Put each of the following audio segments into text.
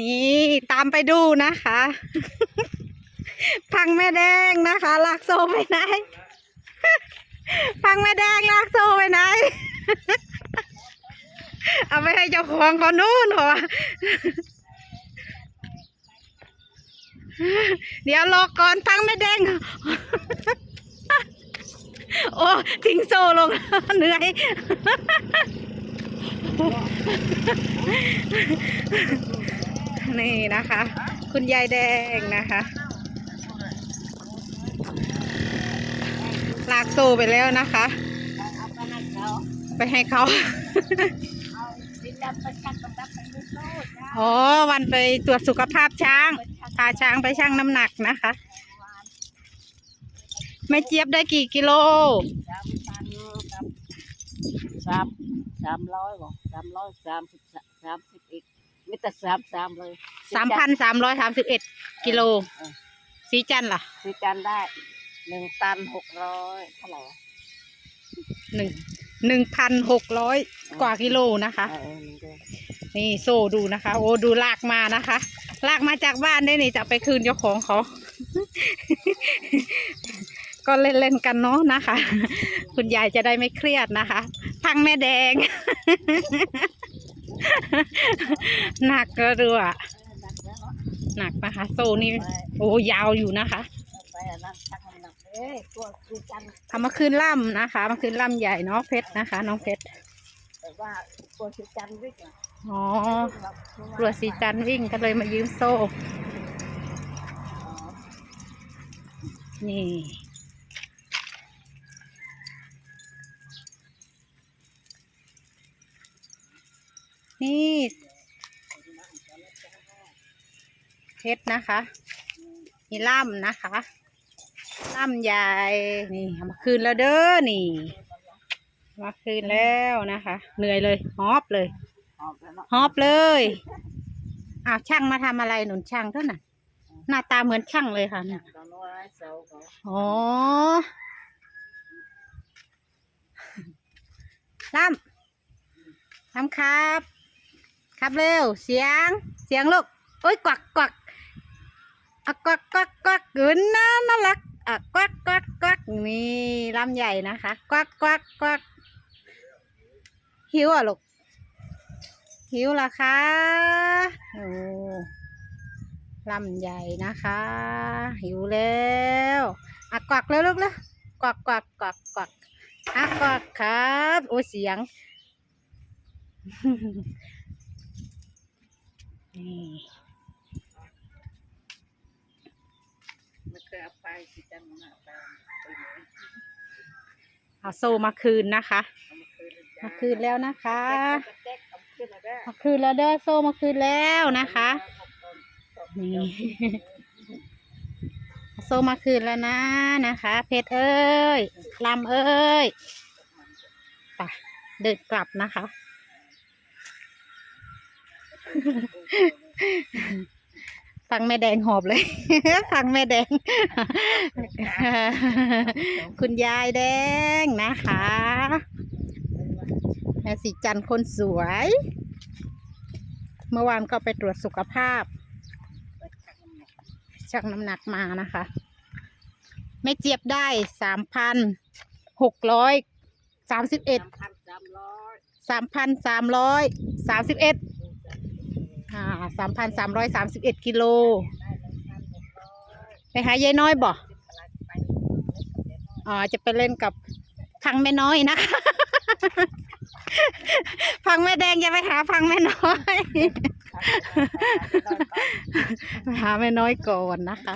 นี่ตามไปดูนะคะ พังแม่แดงนะคะลากโซ่ไปไหน พังแม่แดงลากโซ่ไปไหน เอาไปให้เจ้าของเขานู่นเหรอเดี๋ยวรอก่อนพังแม่แดง โอ้ทิ้งโซ่ลงเหนื่อย นี่นะคะ คุณยายแดงนะคะ ลากโซ่ไปแล้วนะคะ ไปให้เขาไปให้เขาเอาดินดำไปชักประดับไปลูกโลดนะอ๋อวันไปตรวจสุขภาพช้างพาช้างไปชั่งน้ำหนักนะคะแม่เจี๊ยบได้กี่กิโลสามสามร้อยบอกสามร้อยสามสิบสาม มิแต่สามสามเลยสามพันสามร้อยสามสิบเอ็ดกิโลเออสีจันทร์ล่ะซื้อกันได้หนึ่งตันหกร้อยเท่าไหร่วะหนึ่งหนึ่งพันหกร้อยกว่ากิโลนะคะ เออหนึ่งเดือนนี่โซ่ดูนะคะ โอ้ดูลากมานะคะ ลากมาจากบ้านได้นี่จะไปคืนเจ้าของเขา ก็เล่นๆกันเนาะนะคะ คุณยายจะได้ไม่เครียดนะคะ พังแม่แดง หนักก็ดูอะหนักแล้วเนาะหนักนะคะ โซ่นี่โอ้ยาวอยู่นะคะไปอันนั้นชักน้ำหนักเอ้ยตัวซื้อกันเอามาคืนล่ำนะคะ มาคืนล่ำใหญ่เนาะเพชรนะคะ น้องเพชรแต่ว่าตัวซื้อกันวิ่งอ๋อตัวสีจันวิ่งก็เลยมายืมโซ่ นี่ นี่เพชรนะคะมีล่ำนะคะล่ำใหญ่นี่เอามาคืนแล้วเด้อนี่เอามาคืนแล้วนะคะ เหนื่อยเลยฮอบเลยหอบแล้วเนาะฮอบเลยอ้าวช่างมาทำอะไรหนุนช่างเท่านั้นหน้าตาเหมือนช่างเลยค่ะเนี่ยตอนนู้นไอ้เสาเขาอ๋อล่ำล่ำครับ ครับเร็ว เสียง เสียงลูกโอ้ยกวักกวักอะกวักกวักกวักเกินน่าน่ารักอะกวักกวักกวักนี่ลำใหญ่นะคะ กวักกวักกวักหิวอะลูกหิวเหรอคะโอ้ลำใหญ่นะคะ หิวแล้วอะกวักแล้วลูกแล้วกวักกวักกวักกวักอะกวักครับ โอ้เสียง นี่ไม่เคยเอาไปซื้อกันมาไปไปไหนเอาโซมาคืนนะคะ เอามาคืนเลยจ้มาคืนแล้วนะคะแจ๊กเอาคืนแล้วได้มาคืนแล้วเด้อโซมาคืนแล้วนะคะ นี่ โซมาคืนแล้วนะนะคะ เพชรเอ้ยลำเอ้ยไปเดินกลับนะคะ ฟังแม่แดงหอบเลย ฟังแม่แดง คุณยายแดงนะคะแม่สีจันทร์คนสวย เมื่อวานก็ไปตรวจสุขภาพชั่งน้ำหนักมานะคะแม่เจี๊ยบได้สามพันหกร้อยสามสิบเอ็ดสามพันสามร้อยสามพันสามร้อยสามสิบเอ็ด อ่าสามพันสามร้อยสามสิบเอ็ดกิโล ไปหายายน้อยบ่อะไรไปอ๋อ จะไปเล่นกับพังแม่น้อยนะคะ พังแม่แดงอย่าไปหาพังแม่น้อย หาแม่น้อยก่อนนะคะ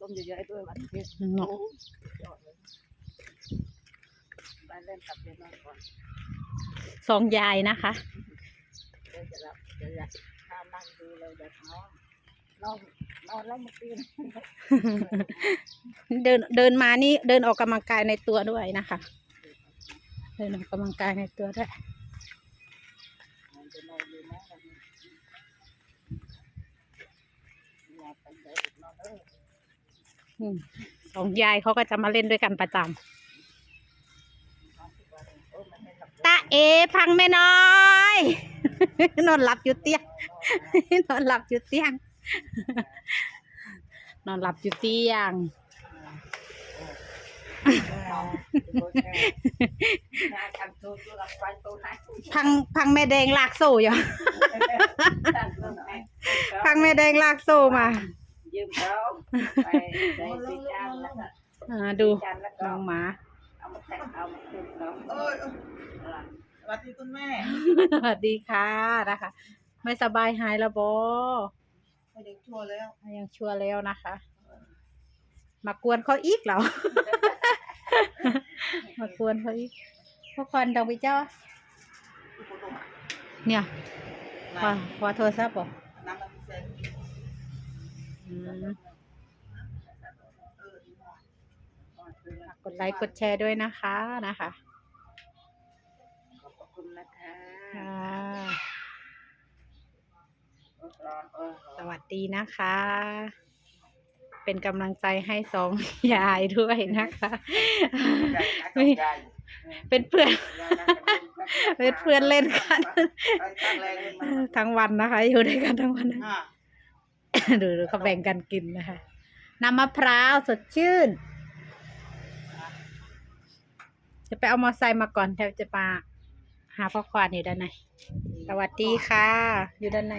ต้มเยอะๆด้วยวันที่เนาะยอดเลยไปเล่นกับเยอะน้อยก่อนสองยายนะคะ ดี๋ยวจะรับเดี๋ยวจะข้ามนั่งดูเลยเดี๋ยวนอนนอนนอนแล้วเมื่อคืนเดินเดินมานี่เดินออกกำลังกายในตัวด้วยนะคะ เดินออกกำลังกายในตัวด้วยจะนอนอยู่นะวันนี้นอนไปเดี๋ยวอีกนอนเอออืมสองยายเขาก็จะมาเล่นด้วยกันประจำตาเอพังแม่น้อย นอนหลับอยู่เตียง นอนหลับอยู่เตียง นอนหลับอยู่เตียง พังพังแม่แดงลากโซ่อยู่ พังแม่แดงลากโซ่มายืมเขาไปใส่สีจานแล้วก็อ่าดูน้องหมาเอามาแต่งเอามาคืนเขา วัสดีคุณแม่สวัสดีค่ะนะคะ ไม่สบายหายแล้วบอไปเด็กชัวร์แล้วยังชัวร์แล้วนะคะ มากวนเขาอีกเหรอ มากวนเขาอีกพวกคนดอกวิเจ้า เนี่ยพอพอโทรศัพท์บอกน้ำมันเซ็นอืมฝากกดไลค์กดแชร์ด้วยนะคะนะคะขอบ คุณนะคะค่ะร้อนเออสวัสดีนะคะ เป็นกำลังใจให้สองยายด้วยนะคะไม่เป็นเพื่อน เป็นเพื่อนเล่นกัน ทั้งวันนะคะ อยู่ด้วยกันทั้งวันนะดูดูเขาแบ่งกันกินนะคะน้ำมะพร้าวสดชื่น จะไปเอามอไซค์มาก่อนแทบจะมา หาพ่อควานอยู่ด้านใน สวัสดีค่ะ อยู่ด้านใน